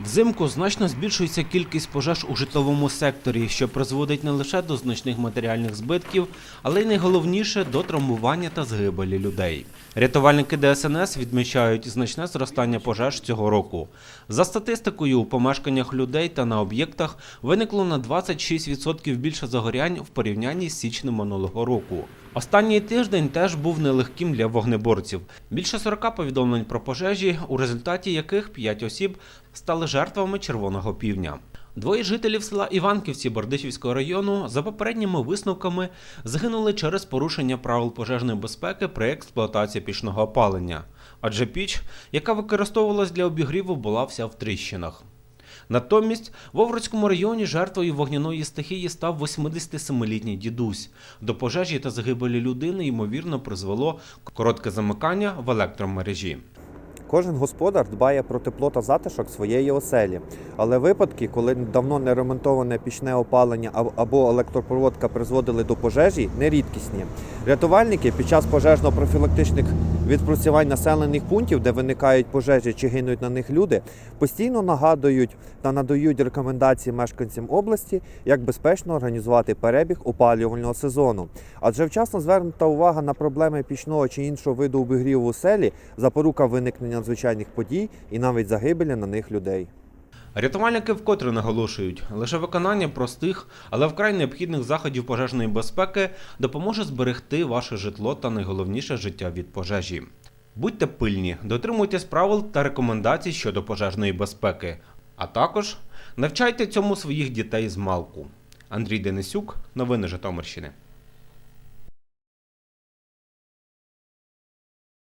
Взимку значно збільшується кількість пожеж у житловому секторі, що призводить не лише до значних матеріальних збитків, але й найголовніше до травмування та згибелі людей. Рятувальники ДСНС відмічають значне зростання пожеж цього року. За статистикою, у помешканнях людей та на об'єктах виникло на 26% більше загорянь в порівнянні з січнем минулого року. Останній тиждень теж був нелегким для вогнеборців. Більше 40 повідомлень про пожежі, у результаті яких 5 осіб стали жертвами червоного півня. Двоє жителів села Іванківці Бердичівського району за попередніми висновками загинули через порушення правил пожежної безпеки при експлуатації пічного опалення. Адже піч, яка використовувалась для обігріву, була вся в тріщинах. Натомість в Овруцькому районі жертвою вогняної стихії став 87-літній дідусь. До пожежі та загибелі людини ймовірно призвело коротке замикання в електромережі. Кожен господар дбає про тепло та затишок своєї оселі, але випадки, коли давно не ремонтоване пічне опалення або електропроводка призводили до пожежі, не рідкісні. Рятувальники під час пожежно-профілактичних відпрацювань населених пунктів, де виникають пожежі чи гинуть на них люди, постійно нагадують та надають рекомендації мешканцям області, як безпечно організувати перебіг опалювального сезону. Адже вчасно звернута увага на проблеми пічного чи іншого виду обігріву у селі, запорука виникнення надзвичайних подій і навіть загибелі на них людей. Рятувальники вкотре наголошують, лише виконання простих, але вкрай необхідних заходів пожежної безпеки допоможе зберегти ваше житло та найголовніше життя від пожежі. Будьте пильні, дотримуйтесь правил та рекомендацій щодо пожежної безпеки, а також навчайте цьому своїх дітей з малку. Андрій Денисюк, новини Житомирщини.